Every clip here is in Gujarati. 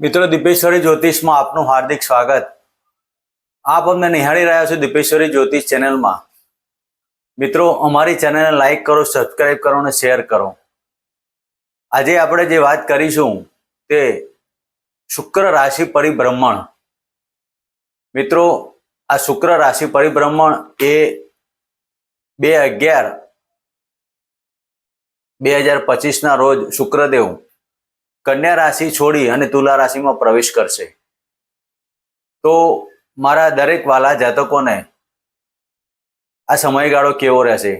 મિત્રો, દીપેશ્વરી જ્યોતિષમાં આપનું હાર્દિક સ્વાગત. આપ અમને નિહાળી રહ્યા છો દીપેશ્વરી જ્યોતિષ ચેનલમાં. મિત્રો, અમારી ચેનલને લાઈક કરો સબસ્ક્રાઈબ કરો અને શેર કરો. આજે આપણે જે વાત કરીશું તે શુક્ર રાશિ પરિભ્રમણ. મિત્રો, આ શુક્ર રાશિ પરિભ્રમણ એ બે અગિયાર, બે હજાર પચીસના રોજ શુક્રદેવ કન્યા રાશિ છોડી અને તુલા રાશિમાં પ્રવેશ કરશે. તો મારા દરેક વાલા જાતકોને આ સમયગાળો કેવો રહેશે?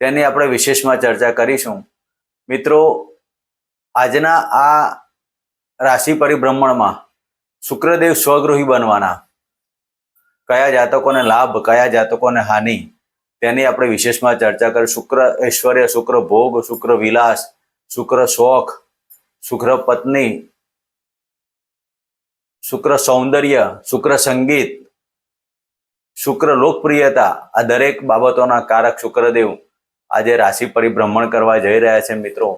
તેની આપણે વિશેષમાં ચર્ચા કરીશું. મિત્રો, આજના આ રાશિ પરિભ્રમણમાં શુક્રદેવ સ્વગૃહી બનવાના કયા જાતકોને લાભ, કયા જાતકોને હાનિ, તેની આપણે વિશેષમાં ચર્ચા કરી. શુક્ર, ઐશ્વર્ય, શુક્ર ભોગ, શુક્ર વિલાસ, શુક્ર શોખ શુક્ર પત્ની, શુક્ર સૌંદર્ય, શુક્ર સંગીત, શુક્ર લોકપ્રિયતા, આ દરેક બાબતોના કારક શુક્રદેવ આજે રાશિ પરિભ્રમણ કરવા જઈ રહ્યા છે મિત્રો.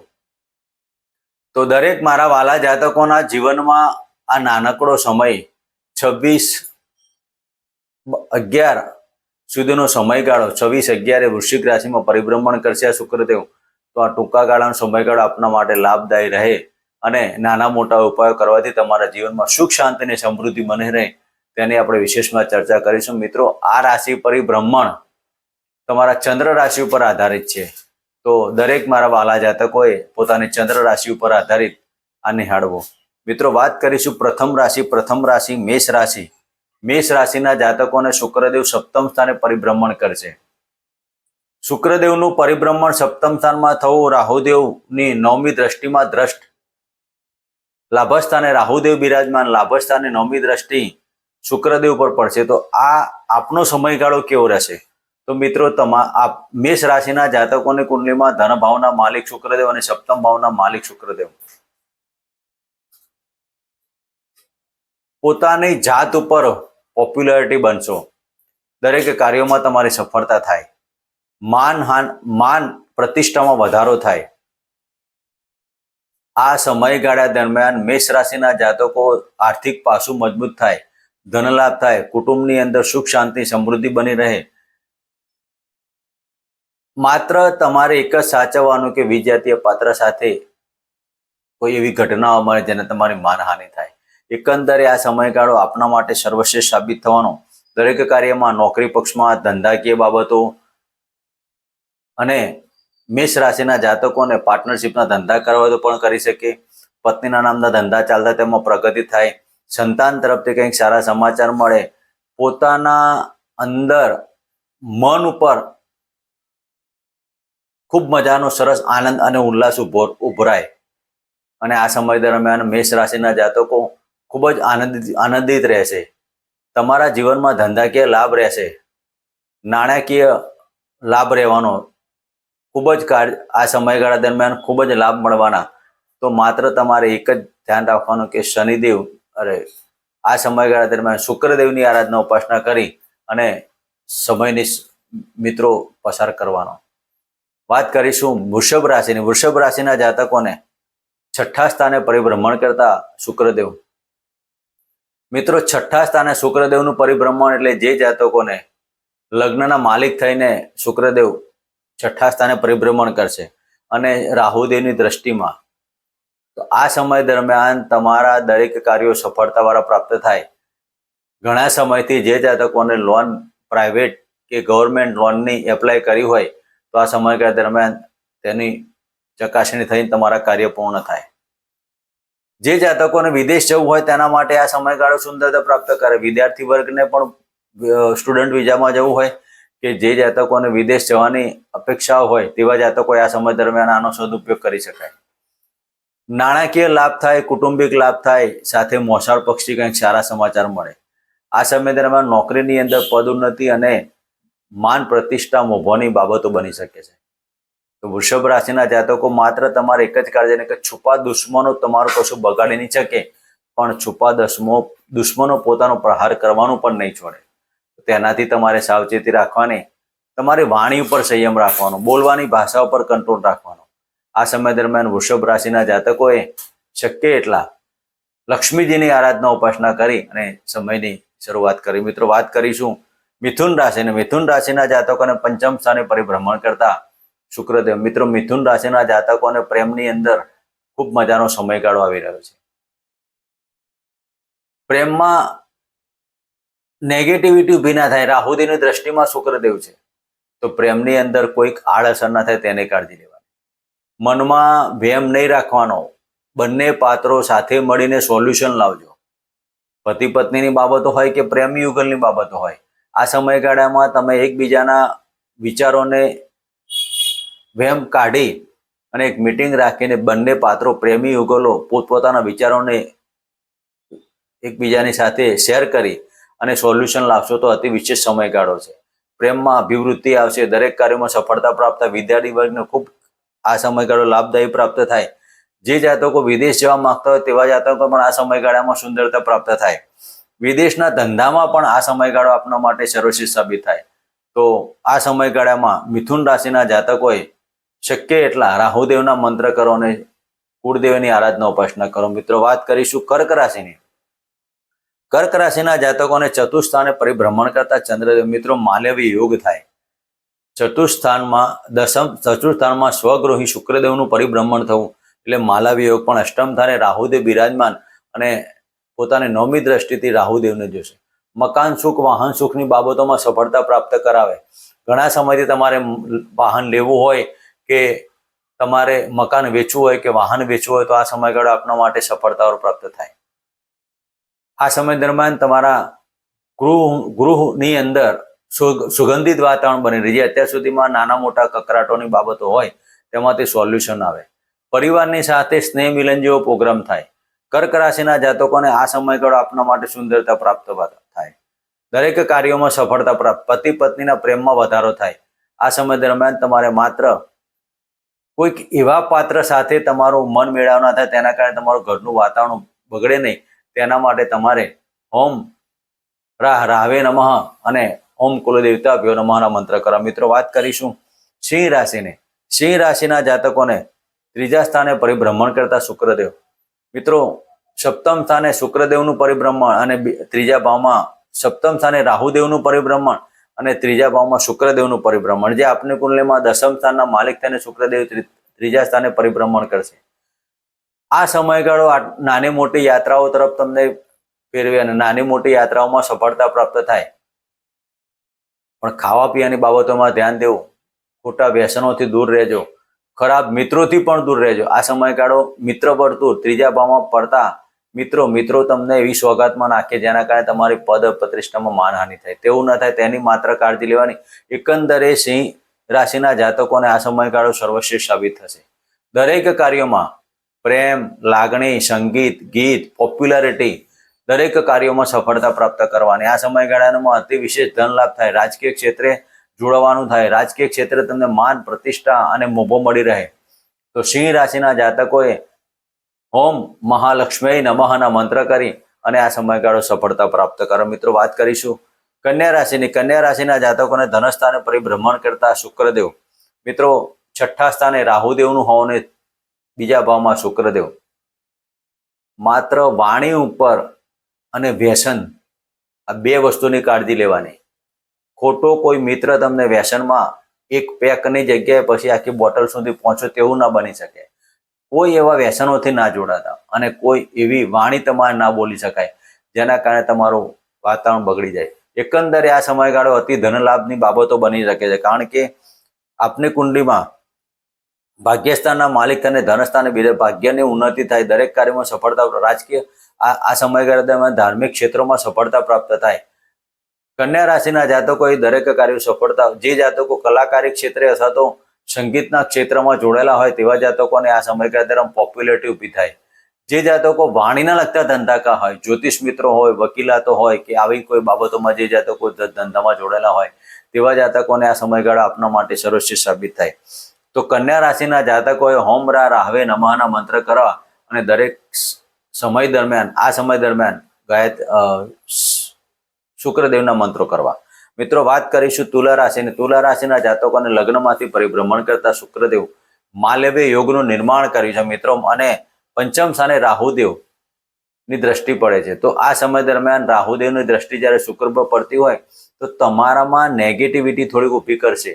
તો દરેક મારા વાલા જાતકોના જીવનમાં આ નાનકડો સમય, છવ્વીસ અગિયાર સુધીનો સમયગાળો, છવ્વીસ અગિયારે વૃશ્ચિક રાશિમાં પરિભ્રમણ કરશે આ શુક્રદેવ. તો આ ટૂંકા ગાળાનો સમયગાળો આપના માટે લાભદાયી રહે. અને નાના મોટા ઉપાયો કરવાથી તમારા જીવનમાં સુખ, શાંતિ અને સમૃદ્ધિ બની રહે તેની આપણે વિશેષમાં ચર્ચા કરીશું. મિત્રો, આ રાશિ પરિભ્રમણ તમારા ચંદ્ર રાશિ ઉપર આધારિત છે. તો દરેક મારા વાલા જાતકોએ પોતાની ચંદ્ર રાશિ ઉપર આધારિત આ નિહાળવો. મિત્રો, વાત કરીશું પ્રથમ રાશિ. પ્રથમ રાશિ મેષ રાશિ. મેષ રાશિના જાતકોને શુક્રદેવ સપ્તમ સ્થાને પરિભ્રમણ કરશે. શુક્રદેવનું પરિભ્રમણ સપ્તમ સ્થાનમાં થવું રાહુદેવની નવમી દ્રષ્ટિમાં દ્રષ્ટ લાભસ્થાને રાહુદેવ બિરાજમાન, લાભસ્થાને નવમી દ્રષ્ટિ, શુક્રદેવ પર પડશે. તો આ આપનો સમયગાળો કેવો રહેશે? તો મિત્રો, તમા, આપ મેષ રાશિના જાતકોની કુંડલીમાં ધન ભાવના માલિક શુક્રદેવ અને સપ્તમ ભાવના માલિક શુક્રદેવ. પોતાની જાત ઉપર પોપ્યુલરિટી બનશો. દરેક કાર્યોમાં તમારી સફળતા થાય. માન હાન, માન પ્રતિષ્ઠામાં વધારો થાય. આ સમયગાળા દરમિયાન મેષ રાશિના જાતકો આર્થિક પાસું મજબૂત થાય, ધનલાભ થાય, કુટુંબની અંદર સુખ, શાંતિ, સમૃદ્ધિ બની રહે. માત્ર તમારે એક જ સાચવવાનું કે વિજાતીય પાત્ર સાથે કોઈ એવી ઘટનાઓ મળે જેને તમારી માનહાનિ થાય. એકંદરે આ સમયગાળો આપના માટે સર્વશ્રેષ્ઠ સાબિત થવાનો. દરેક કાર્યમાં નોકરી પક્ષમાં ધંધાકીય બાબતો અને મેષ રાશિના જાતકોને પાર્ટનરશિપના ધંધા કરવા હોય તો પણ કરી શકે પત્નીના નામના ધંધા ચાલતા તેમાં પ્રગતિ થાય. સંતાન તરફથી કંઈક સારા સમાચાર મળે. પોતાના અંદર મન ઉપર ખૂબ મજાનો સરસ આનંદ અને ઉલ્લાસ ઊભો ઉભરાય. અને આ સમય દરમિયાન મેષ રાશિના જાતકો ખૂબ જ આનંદિત આનંદિત રહેશે. તમારા જીવનમાં ધંધાકીય લાભ રહેશે? નાણાકીય લાભ રહેવાનો ખૂબ જ આ સમયગાળા દરમિયાન ખૂબ જ લાભ મળવાના. તો માત્ર તમારે એક જ ધ્યાન રાખવાનું કે શનિદેવ, અરે, આ સમયગાળા દરમિયાન શુક્રદેવની આરાધના ઉપાસના કરી અને સમયની મિત્રો પસાર કરવાનો. વાત કરીશું વૃષભ રાશિની. વૃષભ રાશિના જાતકોને છઠ્ઠા સ્થાને પરિભ્રમણ કરતા શુક્રદેવ. મિત્રો, છઠ્ઠા સ્થાને શુક્રદેવનું પરિભ્રમણ એટલે જે જાતકોને લગ્નના માલિક થઈને શુક્રદેવ છઠ્ઠા સ્થાને પરિભ્રમણ કરશે અને રાહુદેવની દ્રષ્ટિમાં. તો આ સમય દરમિયાન તમારા દરેક કાર્યો સફળતાવાળા પ્રાપ્ત થાય. ઘણા સમયથી જે જાતકોને લોન પ્રાઇવેટ કે ગવર્મેન્ટ લોનની એપ્લાય કરી હોય, તો આ સમયગાળા દરમિયાન તેની ચકાસણી થઈને તમારા કાર્ય પૂર્ણ થાય. જે જાતકોને વિદેશ જવું હોય તેના માટે આ સમયગાળો સુંદરતા પ્રાપ્ત કરે. વિદ્યાર્થી વર્ગને પણ સ્ટુડન્ટ વિઝામાં જવું હોય કે જે જાતકોને વિદેશ જવાની અપેક્ષાઓ હોય તેવા જાતકોએ આ સમય દરમિયાન આનો સદુપયોગ કરી શકાય. નાણાકીય લાભ થાય, કુટુંબિક લાભ થાય, સાથે મોસાળ પક્ષી કંઈક સારા સમાચાર મળે. આ સમય દરમિયાન નોકરીની અંદર પદોન્નતિ અને માન પ્રતિષ્ઠા મોભવાની બાબતો બની શકે છે. તો વૃષભ રાશિના જાતકો માત્ર તમારે એક જ કાર્ય કે છુપા દુશ્મનો તમારું કશું બગાડી નહીં શકે, પણ છુપા દુશ્મો દુશ્મનો પોતાનો પ્રહાર કરવાનું પણ નહીં છોડે. તેનાથી તમારે સાવચેતી રાખવાની, તમારી વાણી ઉપર સંયમ રાખવાનો, બોલવાની ભાષા ઉપર કંટ્રોલ રાખવાનો. આ સમય દરમિયાન વૃષભ રાશિના જાતકોએ શક્ય એટલા લક્ષ્મીજીની આરાધના ઉપાસના કરી અને સમયની શરૂઆત કરી. મિત્રો, વાત કરીશું મિથુન રાશિ અને મિથુન રાશિના જાતકોને પંચમ સ્થાને પરિભ્રમણ કરતા શુક્રદેવ. મિત્રો, મિથુન રાશિના જાતકોને પ્રેમની અંદર ખૂબ મજાનો સમયગાળો આવી રહ્યો છે. પ્રેમમાં નેગેટિવિટી ઊભી ના થાય રાહુદેવની દ્રષ્ટિમાં શુક્રદેવ છે, તો પ્રેમની અંદર કોઈક આડઅસર ના થાય તેની કાળજી લેવાની. મનમાં વેમ નહીં રાખવાનો, બંને પાત્રો સાથે મળીને સોલ્યુશન લાવજો. પતિ પત્નીની બાબતો હોય કે પ્રેમી યુગલની બાબતો હોય, આ સમયગાળામાં તમે એકબીજાના વિચારોને વહેમ કાઢી અને એક મિટિંગ રાખીને બંને પાત્રો પ્રેમી યુગલો પોતપોતાના વિચારોને એકબીજાની સાથે શેર કરી અને સોલ્યુશન લાવશો તો અતિ વિશેષ સમયગાળો છે. પ્રેમમાં અભિવૃદ્ધિ આવશે, દરેક કાર્યમાં સફળતા પ્રાપ્ત, વિદ્યાર્થી વર્ગને ખૂબ આ સમયગાળો લાભદાયી પ્રાપ્ત થાય. જે જાતકો વિદેશ જવા માંગતા હોય તેવા જાતકો પણ આ સમયગાળામાં સુંદરતા પ્રાપ્ત થાય. વિદેશના ધંધામાં પણ આ સમયગાળો આપના માટે સર્વશ્રેષ્ઠ સાબિત થાય. તો આ સમયગાળામાં મિથુન રાશિના જાતકોએ શક્ય એટલા રાહુદેવના મંત્ર કરો અને કુળદેવની આરાધના ઉપાસના કરો. મિત્રો, વાત કરીશું કર્ક રાશિની. કર્ક રાશિના જાતકોને ચતુર્સ્થાને પરિભ્રમણ કરતા ચંદ્રદેવ મિત્રો માલવી યોગ થાય. ચતુર્સ્થાનમાં દસમ ચતુર્સ્થાનમાં સ્વગ્રોહી શુક્રદેવનું પરિભ્રમણ થવું એટલે માલવી યોગ પણ અષ્ટમ સ્થાને રાહુદેવ બિરાજમાન અને પોતાની નવમી દ્રષ્ટિથી રાહુદેવને જોશે. મકાન સુખ, વાહન સુખની બાબતોમાં સફળતા પ્રાપ્ત કરાવે. ઘણા સમયથી તમારે વાહન લેવું હોય કે તમારે મકાન વેચવું હોય કે વાહન વેચવું હોય તો આ સમયગાળો આપના માટે સફળતાઓ પ્રાપ્ત થાય. આ સમય દરમિયાન તમારા ગૃહ, ગૃહની અંદર સુગંધિત વાતાવરણ બની રહી છે. અત્યાર સુધીમાં નાના મોટા કકરાટોની બાબતો હોય, તેમાંથી સોલ્યુશન આવે. પરિવારની સાથે સ્નેહ મિલન જેવો પ્રોગ્રામ થાય. કર્ક રાશિના જાતકોને આ સમયગાળો આપના માટે સુંદરતા પ્રાપ્ત થાય. દરેક કાર્યોમાં સફળતા પ્રાપ્ત, પતિ પત્નીના પ્રેમમાં વધારો થાય. આ સમય દરમિયાન તમારે માત્ર કોઈક એવા પાત્ર સાથે તમારું મન મેળવના થાય, તેના કારણે તમારું ઘરનું વાતાવરણ બગડે નહીં. તેના માટે તમારે ઓમ રાહ રાહવે નમઃ અને ઓમ કુલદેવતાભ્યો નમઃના મંત્ર કરો મિત્રો, વાત કરીશું સિંહ રાશિને. સિંહ રાશિના જાતકોને ત્રીજા સ્થાને પરિભ્રમણ કરતા શુક્રદેવ. મિત્રો, સપ્તમ સ્થાને શુક્રદેવનું પરિભ્રમણ અને ત્રીજા ભાવમાં સપ્તમ સ્થાને રાહુદેવનું પરિભ્રમણ અને ત્રીજા ભાવમાં શુક્રદેવનું પરિભ્રમણ. જે આપની કુંડલીમાં દસમ સ્થાનના માલિક થઈને શુક્રદેવ ત્રી- ત્રીજા સ્થાને પરિભ્રમણ કરશે. આ સમયગાળો નાની મોટી યાત્રાઓ તરફ તમને ફેરવે અને નાની મોટી યાત્રાઓમાં સફળતા પ્રાપ્ત થાય. પણ ખાવા પીવાની બાબતોમાં ધ્યાન દેવું. ખોટા વ્યસનોથી દૂર રહેજો. ખરાબ મિત્રોથી પણ દૂર રહેજો. આ સમયગાળો મિત્ર પડતું ત્રીજા ભાવમાં પડતા મિત્રો મિત્રો તમને એવી સોગાતમાં નાખે જેના કારણે તમારી પદ પ્રતિષ્ઠામાં માનહાનિ થાય. તેવું ન થાય તેની માત્ર કાળજી લેવાની. એકંદરે સિંહ રાશિના જાતકોને આ સમયગાળો સર્વશ્રેષ્ઠ સાબિત થશે. દરેક કાર્યોમાં પ્રેમ, લાગણી, સંગીત, ગીત પોપ્યુલારિટી દરેક કાર્યોમાં સફળતા પ્રાપ્ત કરવાની. આ સમયગાળામાં અતિ વિશેષ ધન લાભ થાય. રાજકીય ક્ષેત્રે જોડવાનું થાય. રાજકીય ક્ષેત્રે તમને માન, પ્રતિષ્ઠા અને મોભો મળી રહે. તો સિંહ રાશિના જાતકોએ ઓમ મહાલક્ષ્મી નમઃના મંત્ર કરી અને આ સમયગાળો સફળતા પ્રાપ્ત કરો. મિત્રો, વાત કરીશું કન્યા રાશિની. કન્યા રાશિના જાતકોને ધનસ્થાને પરિભ્રમણ કરતા શુક્રદેવ. મિત્રો, છઠ્ઠા સ્થાને રાહુદેવનું હોવાને બીજા ભાવમાં શુક્રદેવ. માત્ર વાણી ઉપર અને વ્યસન આ બે વસ્તુની કાળજી લેવાની. ખોટો કોઈ મિત્ર તમને વ્યસનમાં એક પેકની જગ્યાએ પછી આખી બોટલ સુધી પહોંચો તેવું ના બની શકે. કોઈ એવા વ્યસનોથી ના જોડાતા અને કોઈ એવી વાણી તમારે ના બોલી શકાય, જેના કારણે તમારું વાતાવરણ બગડી જાય. એકંદરે આ સમયગાળો અતિ ધનલાભની બાબતો બની શકે છે, કારણ કે આપની કુંડલીમાં ભાગ્યસ્થાનના માલિક અને ધનસ્થાને બીજા ભાગ્યની ઉન્નતિ થાય. દરેક કાર્યમાં સફળતા રાજકીય આ સમયગાળા દરમિયાન ધાર્મિક ક્ષેત્રોમાં સફળતા પ્રાપ્ત થાય. કન્યા રાશિના જાતકોએ દરેક કાર્યો સફળતા, જે જાતકો કલાકારી ક્ષેત્રે અથવા તો સંગીતના ક્ષેત્રમાં જોડાયેલા હોય તેવા જાતકોને આ સમયગાળા દરમિયાન પોપ્યુલરિટી ઊભી થાય. જે જાતકો વાણીના લગતા ધંધાકા હોય, જ્યોતિષ મિત્રો હોય, વકીલાતો હોય કે આવી કોઈ બાબતોમાં જે જાતકો ધંધામાં જોડાયેલા હોય, તેવા જાતકોને આ સમયગાળા આપના માટે સર્વશ્રેષ્ઠ સાબિત થાય. તો કન્યા રાશિના જાતકોએ હોમ રા, રાહવે, નમઃના મંત્ર કરવા અને દરેક સમય દરમિયાન, આ સમય દરમિયાન ગાયત શુક્રદેવના મંત્રો કરવા. મિત્રો, વાત કરીશું તુલા રાશિની. તુલા રાશિના જાતકોને લગ્નમાંથી પરિભ્રમણ કરતા શુક્રદેવ માલવ્ય યોગનું નિર્માણ કર્યું છે. મિત્રો, અને પંચમ સ્થાને રાહુદેવની દ્રષ્ટિ પડે છે. તો આ સમય દરમિયાન રાહુદેવની દ્રષ્ટિ જ્યારે શુક્ર પર પડતી હોય, તો તમારામાં નેગેટિવિટી થોડીક ઊભી કરશે.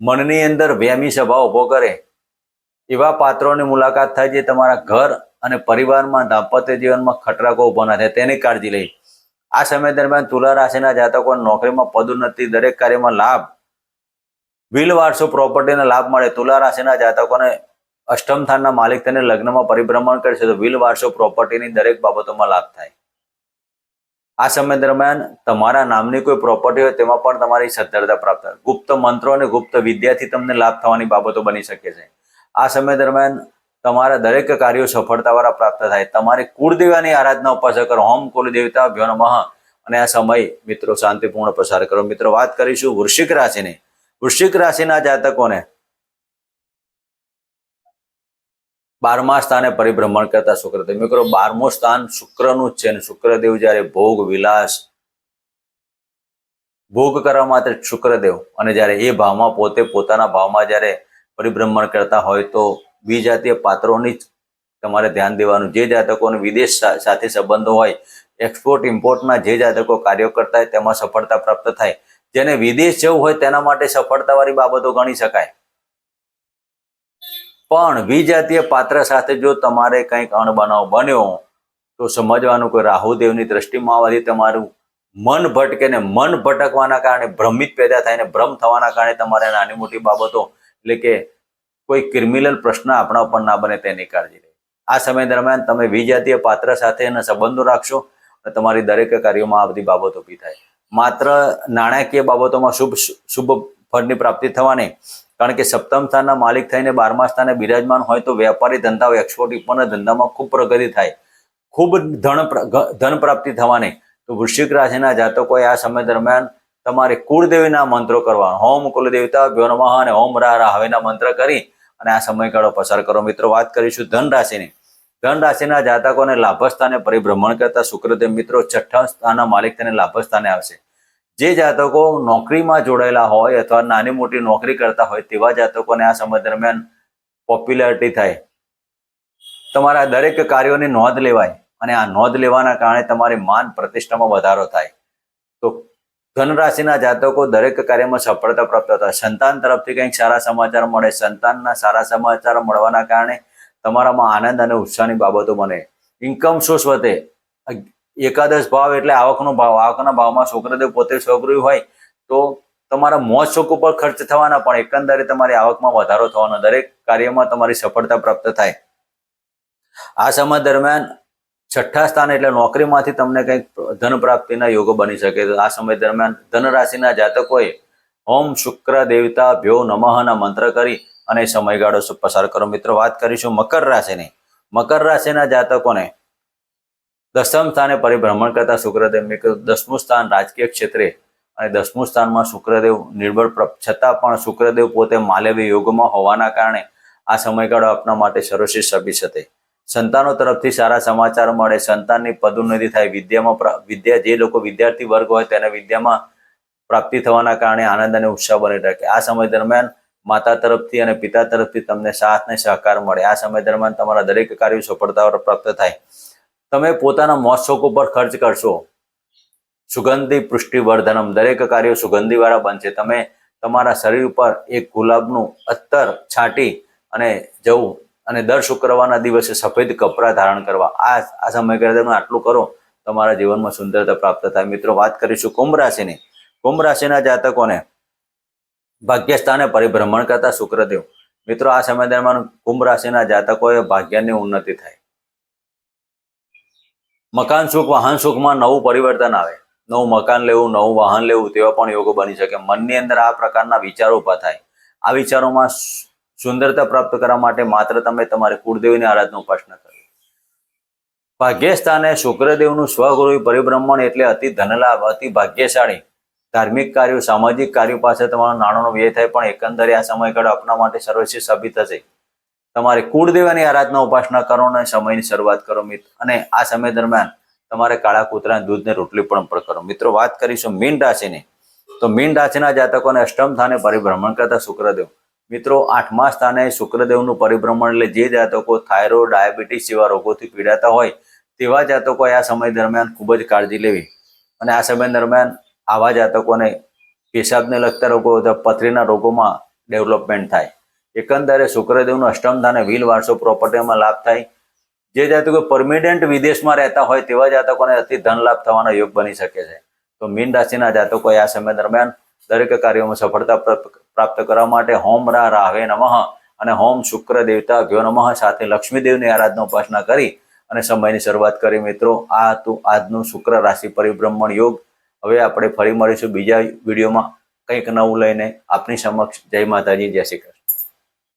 મનની અંદર વ્યામી સ્વભાવ ઊભો કરે, એવા પાત્રોની મુલાકાત થાય જે તમારા ઘર અને પરિવારમાં દાંપત્ય જીવનમાં ખટરાકો ઊભો ના થાય, તેની કાળજી લઈ. આ સમય દરમિયાન તુલા રાશિના જાતકો નોકરીમાં પદોન્નતિ, દરેક કાર્યમાં લાભ, વિલ વારસો પ્રોપર્ટીનો લાભ મળે. તુલા રાશિના જાતકોને અષ્ટમ સ્થાનના માલિક તેને લગ્નમાં પરિભ્રમણ કરશે તો વિલ વારસો પ્રોપર્ટીની દરેક બાબતોમાં લાભ થાય. આ સમય દરમિયાન તમારા નામની કોઈ પ્રોપર્ટી હોય તેમાં પણ તમારી સદ્ધરતા પ્રાપ્ત થાય. ગુપ્ત મંત્રો અને ગુપ્ત વિદ્યાથી તમને લાભ થવાની બાબતો બની શકે છે. આ સમય દરમિયાન તમારા દરેક કાર્યો સફળતાવાળા પ્રાપ્ત થાય. તમારી કુળદેવાની આરાધના ઉપાસના કરો હોમ કુલદેવતા ભ્યો નમઃ. અને આ સમય મિત્રો શાંતિપૂર્ણ પસાર કરો. મિત્રો વાત કરીશું વૃશ્ચિક રાશિની. વૃશ્ચિક રાશિના જાતકોને બારમા સ્થાને પરિભ્રમણ કરતા શુક્રદેવ મિત્રો બારમું સ્થાન શુક્રનું જ છે અને શુક્રદેવ જ્યારે ભોગ વિલાસ, ભોગ કરવા માટે શુક્રદેવ. અને જ્યારે એ ભાવમાં પોતે પોતાના ભાવમાં જ્યારે પરિભ્રમણ કરતા હોય તો બીજાતીય પાત્રોની જ તમારે ધ્યાન દેવાનું. જે જાતકોને વિદેશ સાથે સંબંધો હોય એક્સપોર્ટ ઇમ્પોર્ટના જે જાતકો કાર્યો કરતા હોય, તેમાં સફળતા પ્રાપ્ત થાય. જેને વિદેશ જવું હોય તેના માટે સફળતાવાળી બાબતો ગણી શકાય. પણ વિજાતીય પાત્ર સાથે જો તમારે કંઈક અણબનાવ બન્યો, તો સમજવાનું કે રાહુદેવની દ્રષ્ટિમાં આવવાથી તમારું મન ભટકે ને મન ભટકવાના કારણે, ભ્રમિત પેદા થાય ને ભ્રમ થવાના કારણે તમારે નાની મોટી બાબતો, એટલે કે કોઈ ક્રિમિનલ પ્રશ્ન આપણા ઉપર ના બને તેની કાળજી લે આ સમય દરમિયાન તમે વિજાતીય પાત્ર સાથે એના સંબંધો રાખશો અને તમારી દરેક કાર્યોમાં આ બધી બાબતો ઊભી થાય. માત્ર નાણાકીય બાબતોમાં શુભ શુભ ફળની પ્રાપ્તિ થવાની કારણ કે સપ્તમ સ્થાનના માલિક થઈને બારમા સ્થાને બિરાજમાન હોય તો વેપારી ધંધાઓ એક્સપોર્ટ ઇમ્પોર્ટના ધંધામાં ખૂબ પ્રગતિ થાય. ખૂબ ધન ધન પ્રાપ્તિ થવાની. તો વૃશ્ચિક રાશિના જાતકોએ આ સમય દરમિયાન તમારે કુળદેવીના મંત્રો કરવા હોમ કુલદેવતા વ્યોનમહ નમઃ અને હોમ રા રાહવેના મંત્ર કરી અને આ સમયગાળો પસાર કરો. મિત્રો, વાત કરીશું ધન રાશિની ધન રાશિના જાતકોને લાભસ્થાને પરિભ્રમણ કરતા શુક્રદેવ મિત્રો, છઠ્ઠા સ્થાનના માલિક તેને લાભસ્થાને આવશે. જે જાતકો નોકરીમાં જોડાયેલા હોય અથવા નાની મોટી નોકરી કરતા હોય તેવા જાતકોને આ સમય દરમિયાન પોપ્યુલારિટી થાય. તમારા દરેક કાર્યોની નોંધ લેવાય અને આ નોંધ લેવાના કારણે તમારી માન પ્રતિષ્ઠામાં વધારો થાય. તો ધન રાશિના જાતકો દરેક કાર્યમાં સફળતા પ્રાપ્ત થાય સંતાન તરફથી કંઈક સારા સમાચાર મળે. સંતાનના સારા સમાચાર મળવાના કારણે તમારામાં આનંદ અને ઉત્સાહની બાબતો બને. ઇન્કમ સોર્સ વધે? એકાદશ ભાવ એટલે આવકનો ભાવ. આવકના ભાવમાં છોકરાદેવ પોતે છોકરી હોય તો તમારા મોજ શોખ ઉપર ખર્ચ થવાના, પણ એકંદરે તમારી આવકમાં વધારો થવાનો. દરેક કાર્યમાં તમારી સફળતા પ્રાપ્ત થાય. આ સમય દરમિયાન છઠ્ઠા સ્થાન એટલે નોકરીમાંથી તમને કંઈક ધન પ્રાપ્તિના યોગો બની શકે. આ સમય દરમિયાન ધન રાશિના જાતકોએ ઓમ શુક્ર દેવતા ભ્યો નમઃના મંત્ર કરી અને સમયગાળો પસાર કરો. મિત્રો, વાત કરીશું મકર રાશિની. મકર રાશિના જાતકોને દસમ સ્થાને પરિભ્રમણ કરતા શુક્રદેવ દસમું સ્થાન રાજકીય ક્ષેત્રે અને દસમું સ્થાનમાં શુક્રદેવ નિર્બળ છતાં પણ શુક્રદેવ પોતે માલવ્ય યોગમાં હોવાના કારણે આ સમયગાળો આપના માટે સર્વશ્રેષ્ઠ સભી થશે સંતાનો તરફથી સારા સમાચાર મળે, સંતાનની પદોન્નતિ થાય, વિદ્યામાં વિદ્યા, જે લોકો વિદ્યાર્થી વર્ગ હોય તેને વિદ્યામાં પ્રાપ્તિ થવાના કારણે આનંદ અને ઉત્સાહ બની રહે આ સમય દરમિયાન માતા તરફથી અને પિતા તરફથી તમને સાથ અને સહકાર મળે. આ સમય દરમિયાન તમારા દરેક કાર્યો સફળતા પ્રાપ્ત થાય. તમે પોતાના મોજ શોખ ઉપર ખર્ચ કરશો. સુગંધી પુષ્ટિવર્ધનમ, દરેક કાર્યો સુગંધીવાળા બનશે. તમે તમારા શરીર ઉપર એક ગુલાબનું અત્તર છાંટી અને જવું અને દર શુક્રવારના દિવસે સફેદ કપડાં ધારણ કરવા. આ આ સમયગાળા તમે આટલું કરો, તમારા જીવનમાં સુંદરતા પ્રાપ્ત થાય. મિત્રો, વાત કરીશું કુંભ રાશિની. કુંભ રાશિના જાતકોને ભાગ્યસ્થાને પરિભ્રમણ કરતા શુક્રદેવ. મિત્રો, આ સમય દરમિયાન કુંભ રાશિના જાતકોએ ભાગ્યની ઉન્નતિ થાય. મકાન સુખ, વાહન સુખમાં નવું પરિવર્તન આવે. નવું મકાન લેવું, નવું વાહન લેવું તેવા પણ યોગો બની શકે. મનની અંદર આ પ્રકારના વિચારો ઊભા થાય. આ વિચારોમાં સુંદરતા પ્રાપ્ત કરવા માટે માત્ર તમે તમારી કુળદેવીની આરાધના ઉપાસના કરો. ભાગ્ય સ્થાને શુક્રદેવનું સ્વગુરુ પરિભ્રમણ એટલે અતિ ધનલાભ, અતિ ભાગ્યશાળી. ધાર્મિક કાર્યો, સામાજિક કાર્યો પાસે તમારો નાણાંનો વ્યય થાય, પણ એકંદરે આ સમયગાળો આપના માટે સર્વશ્રેષ્ઠ સાબિત થશે. તમારે કુળદેવાની આરાધના ઉપાસના કરો અને સમયની શરૂઆત કરો મિત્ર અને આ સમય દરમિયાન તમારે કાળા કૂતરાના દૂધને રોટલી પણ પણ કરો. મિત્રો, વાત કરીશું મીન રાશિની. તો મીન રાશિના જાતકોને અષ્ટમ સ્થાને પરિભ્રમણ કરતા શુક્રદેવ. મિત્રો, આઠમા સ્થાને શુક્રદેવનું પરિભ્રમણ એટલે જે જાતકો થાઇરોઇડ, ડાયાબિટીસ જેવા રોગોથી પીડાતા હોય, તેવા જાતકોએ આ સમય દરમિયાન ખૂબ જ કાળજી લેવી. અને આ સમય દરમિયાન આવા જાતકોને પેશાબને લગતા રોગો પથરીના રોગોમાં ડેવલપમેન્ટ થાય. એકંદરે શુક્રદેવનું અષ્ટમ અને વ્હીલ વારસો પ્રોપર્ટીમાં લાભ થાય. જે જાતકો પરમિનન્ટ વિદેશમાં રહેતા હોય તેવા જાતકોને અતિ ધન લાભ થવાનો યોગ બની શકે છે. તો મીન રાશિના જાતકોએ આ સમય દરમિયાન દરેક કાર્યોમાં સફળતા પ્રાપ્ત- કરવા માટે હોમ રા રાહવે નમઃ અને હોમ શુક્ર દેવતા ભ્યો નમઃ સાથે લક્ષ્મીદેવની આરાધના ઉપાસના કરી અને સમયની શરૂઆત કરી. મિત્રો, આ હતું આજનું શુક્ર રાશિ પરિભ્રમણ યોગ. હવે આપણે ફરી મળીશું બીજા વિડીયોમાં કંઈક નવું લઈને. આપની સમક્ષ જય માતાજી, જય શ્રી કૃષ્ણ.